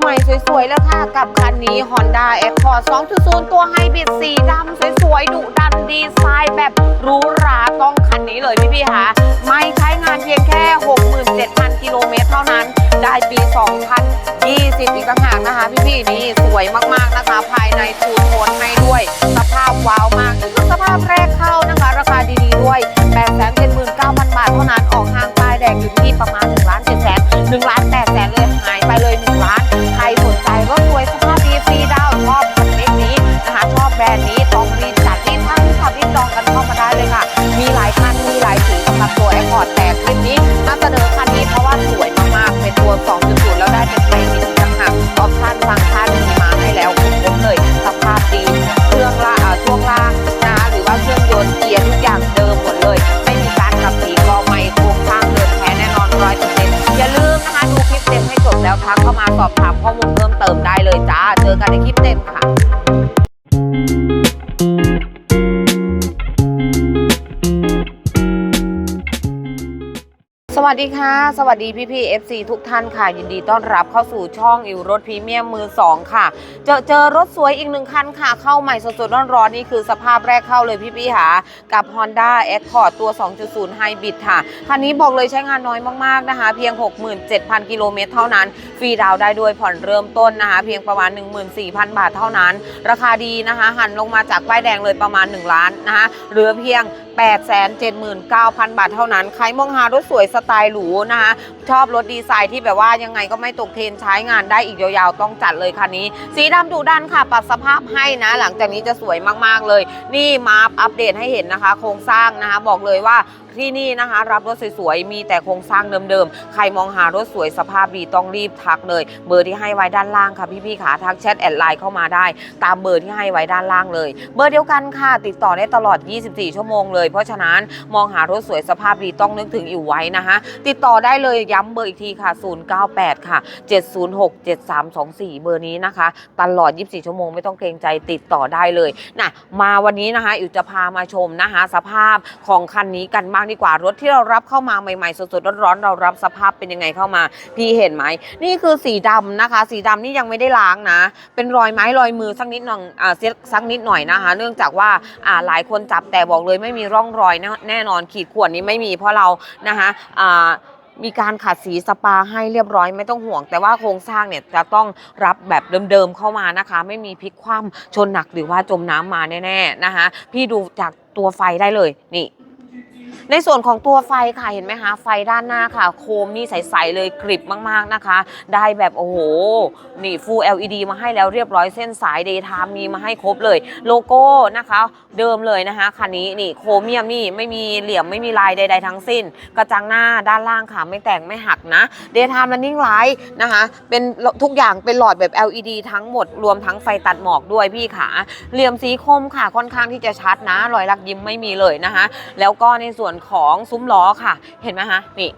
ใหม่สวยๆแล้วค่ะกับคันนี้ Honda Accord 2.0 ตัวไฮบริดสีดำสวยๆดุดันดีไซน์แบบหรูหราต้องคันนี้เลยพี่ๆค่ะไม่ใช้งานเพียงแค่ 67,000 กิโลเมตรเท่านั้น ได้ปี 2020 อีกต่างหากนะคะ พี่ๆนี่สวยมากๆนะคะ ภายใน ดีค่ะ สวัสดีพี่พี่ๆ FC ทุกท่านค่ะ ยินดีต้อนรับเข้าสู่ช่องอิวรถพรีเมียมมือ 2 ค่ะ เจอเจอรถสวยอีกหนึ่งคันค่ะ เข้าใหม่สดๆร้อนๆนี่คือสภาพแรกเข้าเลยพี่พี่ค่ะ กับ Honda Accord ตัว 2.0 Hybrid ค่ะ คันนี้บอกเลยใช้งานน้อยมากๆนะคะ เพียง 67,000 กิโลเมตรเท่านั้น ฟรีดาวได้ด้วยผ่อนเริ่มต้นนะคะ เพียงประมาณ 14,000 บาทเท่านั้น ราคาดีนะคะ หันลงมาจากป้ายแดงเลยประมาณ 1 ล้านนะคะเหลือเพียง 879,000 บาทเท่านั้น ใครมองหารถสวยสไตล์หรูนะคะชอบรถดีไซน์ที่แบบว่ายังไงก็ไม่ตกเทรนใช้งานได้อีกยาวๆ ต้องจัดเลยคันนี้ สีดำดุดันค่ะ ปรับสภาพให้นะ หลังจากนี้จะสวยมากๆเลย นี่มาอัปเดตให้เห็นนะคะ โครงสร้างนะคะ บอกเลยว่าที่นี่นะคะ รับรถสวยๆ มีแต่โครงสร้างเดิมๆ ใครมองหารถสวยสภาพดีต้องรีบทักเลย เบอร์ที่ให้ไว้ด้านล่างค่ะพี่ๆขาทักแชทแอดไลน์เข้ามาได้ ตามเบอร์ที่ให้ไว้ด้านล่างเลย เบอร์เดียวกันค่ะ ติดต่อได้ตลอด 24 ชั่วโมงเลยเพราะฉะนั้นมองหารถสวยสภาพดีต้องนึกถึงอิวไว้นะคะ ติดต่อได้เลยย้ำเบอร์อีกทีค่ะ 098 ค่ะ 706 7324 เบอร์นี้นะคะ ตลอด 24 ชั่วโมงไม่ต้องเกรงใจติดต่อได้เลยนะมาวันนี้นะคะอิวจะพามาชมนะคะสภาพของคันนี้กันบ้างดีกว่ารถที่เรารับเข้ามาใหม่ๆสดๆร้อนๆเรารับสภาพเป็นยังไงเข้ามา พี่เห็นไหม นี่คือสีดำนะคะ สีดำนี่ยังไม่ได้ล้างนะ เป็นรอยไม้รอยมือสักนิดหน่อยอ่าสักนิดหน่อยนะคะ เนื่องจากว่าอ่าหลายคนจับแต่บอกเลยไม่มีร่องรอยแน่นอนขีดข่วนนี้ไม่มีเพราะเรานะคะมีการขัดสีสปาให้เรียบร้อยไม่ต้องห่วง แต่ว่าโครงสร้างเนี่ยจะต้องรับแบบเดิมๆเข้ามานะคะ ไม่มีพลิกคว่ำชนหนักหรือว่าจมน้ำมาแน่ๆนะคะพี่ดูจากตัวไฟได้เลยนี่ ในส่วนของตัวไฟค่ะเห็นไหมคะ ไฟด้านหน้าค่ะ โคมนี่ใสๆเลยกริบมากๆนะคะ ได้แบบโอ้โห นี่ Full LED มาให้แล้วเรียบร้อยเส้นสาย Daytime มีมาให้ครบเลย โลโก้นะคะ เดิมเลยนะคะคันนี้นี่โครเมียมนี่ไม่มีเหลี่ยมไม่มีลายใด ๆ ทั้งสิ้น กระจังหน้าด้านล่างค่ะไม่แต่งไม่หักนะ Daytime Running Light นะคะเป็นทุกอย่างเป็นหลอดแบบ LED ทั้งหมดรวมทั้งไฟตัดหมอกด้วยพี่ขาเหลี่ยมสีคมค่ะค่อนข้างที่จะชัดนะ รอยลักยิ้มไม่มีเลยนะคะ แล้วก็ในส่วนของซุ้มล้อค่ะ เห็นไหมคะนี่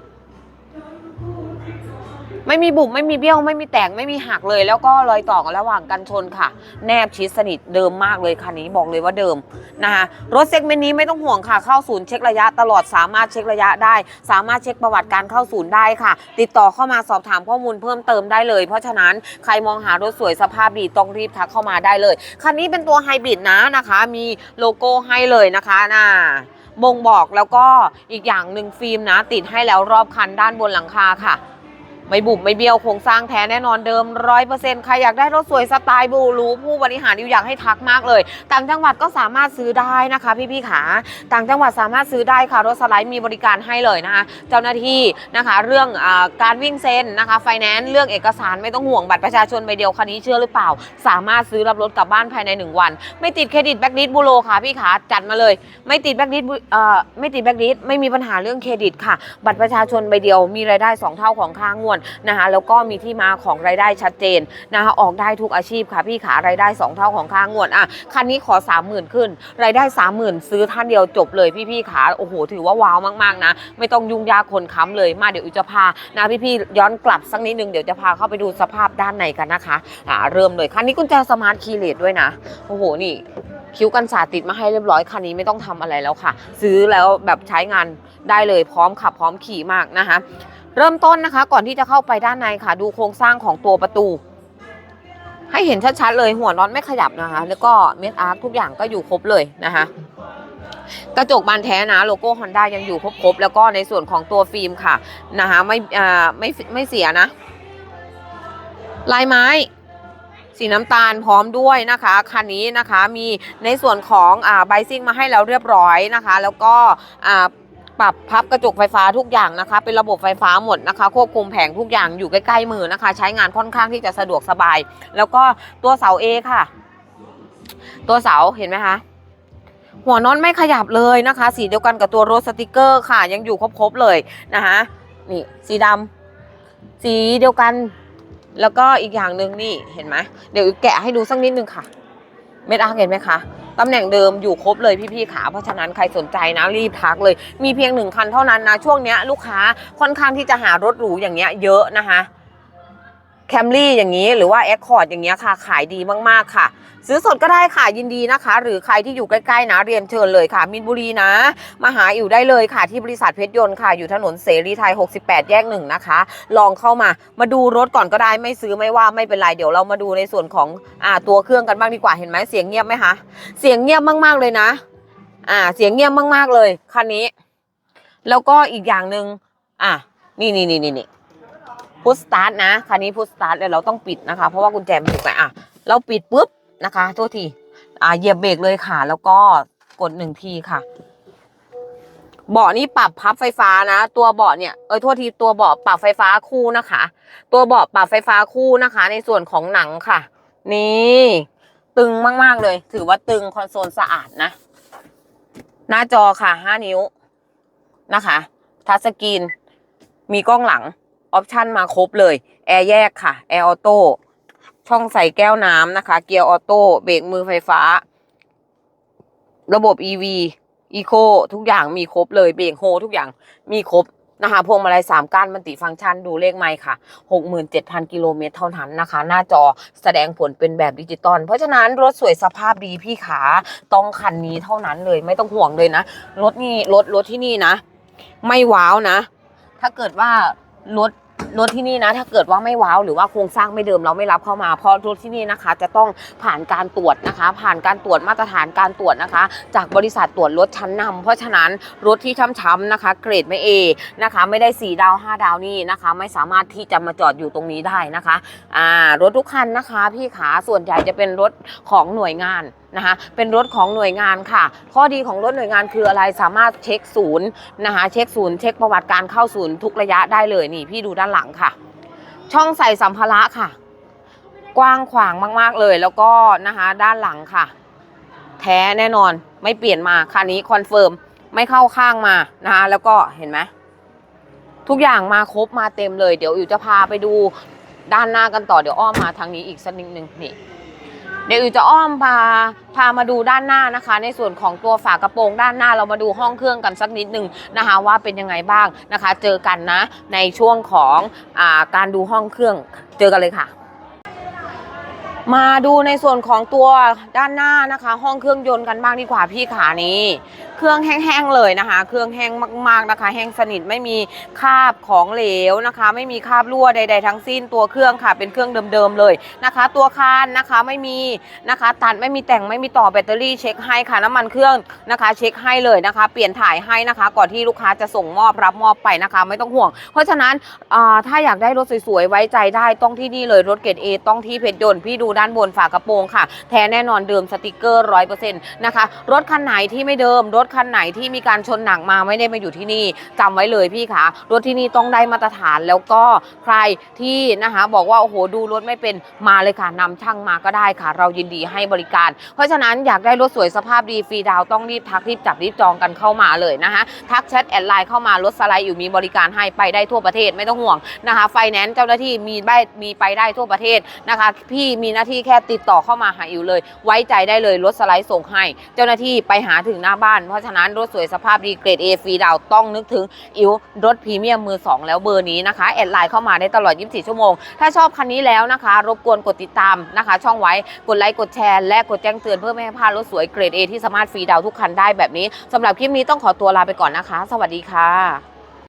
ไม่มีบุบไม่มีเบี้ยวไม่มีแตกไม่มีหักเลย แล้วก็รอยต่อระหว่างกันชนค่ะ แนบชิดสนิทเดิมมากเลยคันนี้บอกเลยว่าเดิมนะคะรถเซกเมนต์นี้ไม่ต้องห่วงค่ะ เข้าศูนย์เช็คระยะตลอดสามารถเช็คระยะได้ สามารถเช็คประวัติการเข้าศูนย์ได้ค่ะ ติดต่อเข้ามาสอบถามข้อมูลเพิ่มเติมได้เลย เพราะฉะนั้นใครมองหารถสวยสภาพดีต้องรีบทักเข้ามาได้เลยคันนี้เป็นตัวไฮบริดนะนะคะ มีโลโก้ให้เลยนะคะน่า บ่งบอกแล้วก็อีกอย่างหนึ่งฟิล์มนะติดให้แล้วรอบคันด้านบนหลังคาค่ะ ไม่บุบไม่เบี้ยวโครงสร้างแท้แน่นอนเดิมร้อยเปอร์เซ็นต์ใครอยากได้รถสวยสไตล์บลูรูผู้บริหารอยู่อยากให้ทักมากเลยต่างจังหวัดก็สามารถซื้อได้นะคะพี่พี่ๆขาต่างจังหวัดสามารถซื้อได้ค่ะรถสไลด์มีบริการให้เลยนะคะเจ้าหน้าที่นะคะเรื่องอการวิ่งเซ็นนะคะไฟแนนซ์เรื่องเอกสารไม่ต้องห่วงบัตรประชาชนใบเดียวคันนี้เชื่อหรือเปล่า สามารถซื้อรับรถกลับบ้านภายใน 1 วัน ไม่ติดเครดิตแบ็กดิสบูโรค่ะพี่ขาจัดมาเลย ไม่ติดแบ็กดิสไม่ติดแบ็กดิสไม่มีปัญหาเรื่องเครดิตค่ะ บัตรประชาชนใบเดียวมีรายได้ 2 เท่าของค่างวดนะคะแล้วก็มีที่มาของรายได้ชัดเจนนะคะออกได้ทุกอาชีพค่ะพี่ขารายได้ 2 เท่าของค่างวดอะคันนี้ขอ 30,000 ขึ้น รายได้ 30,000 ซื้อท่านเดียวจบเลยพี่พี่ๆขาโอ้โหถือว่าว้าวมากๆนะ ไม่ต้องยุ่งยากคนค้ำเลยมาเดี๋ยวอุจะพานะพี่พี่ๆย้อนกลับสักนิดนึงเดี๋ยวจะพาเข้าไปดูสภาพด้านในกันนะคะอ่าเริ่มเลยคันนี้กุญแจสมาร์ทคีย์เลสด้วยนะโอ้โหนี่คิ้วกันสาติดมาให้เรียบร้อยคันนี้ไม่ต้องทำอะไรแล้วค่ะ ซื้อแล้วแบบใช้งานได้เลยพร้อมขับพร้อมขี่มากนะคะ เริ่มต้นนะคะ ก่อนที่จะเข้าไปด้านในค่ะ ดูโครงสร้างของตัวประตู ให้เห็นชัดๆเลยหัวน็อตไม่ขยับนะคะ แล้วก็เม็ดอาร์คทุกอย่างก็อยู่ครบเลยนะคะกระจกบานแท้นะโลโก้ Honda ยังอยู่ครบๆ แล้วก็ในส่วนของตัวฟิล์มค่ะนะคะไม่ไม่ไม่เสียนะ ลายไม้สีน้ำตาลพร้อมด้วยนะคะคันนี้นะคะมีในส่วนของอ่าไบซิ่งมาให้แล้วเรียบร้อยนะคะ แล้วก็อ่า ปรับพับกระจกไฟฟ้าทุกอย่างนะคะ เป็นระบบไฟฟ้าหมดนะคะ ควบคุมแผงทุกอย่างอยู่ใกล้ๆมือนะคะ ใช้งานค่อนข้างที่จะสะดวกสบาย แล้วก็ตัวเสาเอค่ะ ตัวเสาเห็นไหมคะหัวนอตไม่ขยับเลยนะคะ สีเดียวกันกับตัวรถสติกเกอร์ค่ะ ยังอยู่ครบๆเลยนะคะนี่สีดำสีเดียวกัน แล้วก็อีกอย่างหนึ่งนี่เห็นไหมเดี๋ยวแกะให้ดูสักนิดนึงค่ะ เม็ดอาร์เห็นไหมคะตำแหน่งเดิมอยู่ครบเลยพี่ๆขาเพราะฉะนั้นใครสนใจนะรีบทักเลย มีเพียงหนึ่งคันเท่านั้นนะช่วงเนี้ยลูกค้าค่อนข้างที่จะหารถหรูอย่างเงี้ยเยอะนะคะ แคมรี่อย่างนี้หรือว่าแอคคอร์ดอย่างเงี้ยค่ะ ขายดีมากๆค่ะ ซื้อสดก็ได้ค่ะยินดีนะคะ หรือใครที่อยู่ใกล้ๆนะเรียนเชิญเลยค่ะ มินบุรีนะ มาหาอยู่ได้เลยค่ะ ที่บริษัทเพชรยนต์ค่ะ อยู่ถนนเสรีไทย 68 แยกหนึ่งนะคะ ลองเข้ามามาดูรถก่อนก็ได้ไม่ซื้อไม่ว่าไม่เป็นไรเดี๋ยวเรามาดูในส่วนของอ่าตัวเครื่องกันบ้างดีกว่าเห็นไหมเสียงเงียบไหมคะเสียงเงียบมากๆเลยนะ อ่า เสียงเงียบมากๆเลยคันนี้ แล้วก็อีกอย่างหนึ่งอะนี่นี่นี่นี่นี่ พุทสตาร์ทนะคันนี้พุทสตาร์ทเลยเราต้องปิดนะคะ เพราะว่ากุญแจมันถูกไปอะ เราปิดปุ๊บนะคะโทษทีอ่าเหยียบเบรกเลยค่ะ แล้วก็กดหนึ่งทีค่ะ เบาะนี่ปรับพับไฟฟ้านะ ตัวเบาะเนี่ยเออโทษทีตัวเบาะปรับไฟฟ้าคู่นะคะ ตัวเบาะปรับไฟฟ้าคู่นะคะ ในส่วนของหนังค่ะ นี่ ตึงมาก ๆ เลย ถือว่าตึงคอนโซลสะอาดนะ หน้าจอค่ะ5นิ้วนะคะ ทัชสกรีนมีกล้องหลัง ออปชันมาครบเลย แอร์แยกค่ะ แอร์ออโต้ช่องใส่แก้วน้ำนะคะ เกียร์ออโต้เบรกมือไฟฟ้า ระบบ EV Eco ทุกอย่างมีครบเลย เบรกโฮทุกอย่างมีครบนะคะพวงมาลัย3ก้านมันติฟังก์ชันดูเลขไมค์ค่ะ 67,000 กิโลเมตรเท่านั้นนะคะ หน้าจอแสดงผลเป็นแบบดิจิตอลเพราะฉะนั้นรถสวยสภาพดีพี่ขาต้องคันนี้เท่านั้นเลยไม่ต้องห่วงเลยนะ รถนี่รถรถที่นี่นะ ไม่ว้าวนะ ถ้าเกิดว่า ลด รถที่นี่นะ ถ้าเกิดว่าไม่ว้าวหรือว่าโครงสร้างไม่เดิมเราไม่รับเข้ามาเพราะรถที่นี่นะคะ จะต้องผ่านการตรวจนะคะ ผ่านการตรวจมาตรฐานการตรวจนะคะ จากบริษัทตรวจรถชั้นนำเพราะฉะนั้นรถที่ช้ำๆนะคะ เกรดไม่เอนะคะ ไม่ได้ 4 ดาว 5 ดาวนี่นะคะ ไม่สามารถที่จะมาจอดอยู่ตรงนี้ได้นะคะอ่ารถทุกคันนะคะ พี่ขาส่วนใหญ่จะเป็นรถของหน่วยงานนะคะเป็นรถของหน่วยงานค่ะ ข้อดีของรถหน่วยงานคืออะไรสามารถเช็คศูนย์นะคะเช็คศูนย์เช็คประวัติการเข้าศูนย์ทุกระยะได้เลยนี่พี่ดูด้านหลังค่ะ ช่องใส่สัมภาระค่ะ กว้างขวางมากๆเลย แล้วก็นะคะด้านหลังค่ะ แท้แน่นอนไม่เปลี่ยนมาคันนี้คอนเฟิร์มไม่เข้าข้างมานะคะแล้วก็เห็นไหมทุกอย่างมาครบมาเต็มเลย เดี๋ยวอิวจะพาไปดูด้านหน้ากันต่อเดี๋ยวอ้อมมาทางนี้อีกสักนิดนึงนี่ เดี๋ยวอือจะอ้อมพาพามาดูด้านหน้านะคะ ในส่วนของตัวฝากระโปรงด้านหน้าเรามาดูห้องเครื่องกันสักนิดหนึ่งนะคะว่าเป็นยังไงบ้างนะคะ เจอกันนะในช่วงของอาการดูห้องเครื่องเจอกันเลยค่ะมาดูในส่วนของตัวด้านหน้านะคะ ห้องเครื่องยนต์กันบ้างดีกว่าพี่ขานี้ เครื่องแห้งๆเลยนะคะ เครื่องแห้งมากๆนะคะ แห้งสนิทไม่มีคราบของเหลวนะคะ ไม่มีคราบรั่วใด ๆ ทั้งสิ้นตัวเครื่องค่ะเป็นเครื่องเดิมๆเลยนะคะ ตัวคานนะคะไม่มีนะคะตัดไม่มีแต่งไม่มีต่อแบตเตอรี่เช็คให้ค่ะน้ำมันเครื่องนะคะ เช็คให้เลยนะคะ เปลี่ยนถ่ายให้นะคะ ก่อนที่ลูกค้าจะส่งมอบรับมอบไปนะคะ ไม่ต้องห่วง เพราะฉะนั้นอ่าถ้าอยากได้รถสวยๆไว้ใจได้ต้องที่นี่เลยรถเกรดเอต้องที่เพชรยนต์พี่ดูด้านบนฝากระโปรงค่ะ แท้แน่นอนเดิมสติกเกอร์ร้อยเปอร์เซ็นต์นะคะ รถคันไหนที่ไม่เดิมรถคันไหนที่มีการชนหนักมาไม่ได้มาอยู่ที่นี่จำไว้เลยพี่คะรถที่นี่ต้องได้มาตรฐานแล้วก็ใครที่นะคะบอกว่าโอ้โหดูรถไม่เป็นมาเลยค่ะนำช่างมาก็ได้ค่ะ เรายินดีให้บริการ เพราะฉะนั้นอยากได้รถสวยสภาพดีฟรีดาวต้องรีบทักรีบจับรีบจองกันเข้ามาเลยนะคะทักแชทแอดไลน์เข้ามารถสไลด์อยู่มีบริการให้ไปได้ทั่วประเทศไม่ต้องห่วงนะคะไฟแนนซ์เจ้าหน้าที่มีใบมีไปได้ทั่วประเทศนะคะ พี่มีหน้าที่แค่ติดต่อเข้ามาหาอิวเลย ไว้ใจได้เลยรถสไลด์ส่งให้ เจ้าหน้าที่ไปหาถึงหน้าบ้านเพราะฉะนั้นรถสวยสภาพดีเกรด A ฟรีดาวต้องนึกถึงอิวรถพรีเมียมมือ 2 แล้วเบอร์นี้นะคะ แอดไลน์เข้ามาได้ตลอด 24 ชั่วโมง ถ้าชอบคันนี้แล้วนะคะ รบกวนกดติดตามนะคะ ช่องไว้กดไลค์กดแชร์และกดแจ้งเตือนเพื่อไม่ให้พลาดรถสวยเกรด A ที่สามารถฟรีดาวทุกคันได้แบบนี้สำหรับคลิปนี้ต้องขอตัวลาไปก่อนนะคะ สวัสดีค่ะ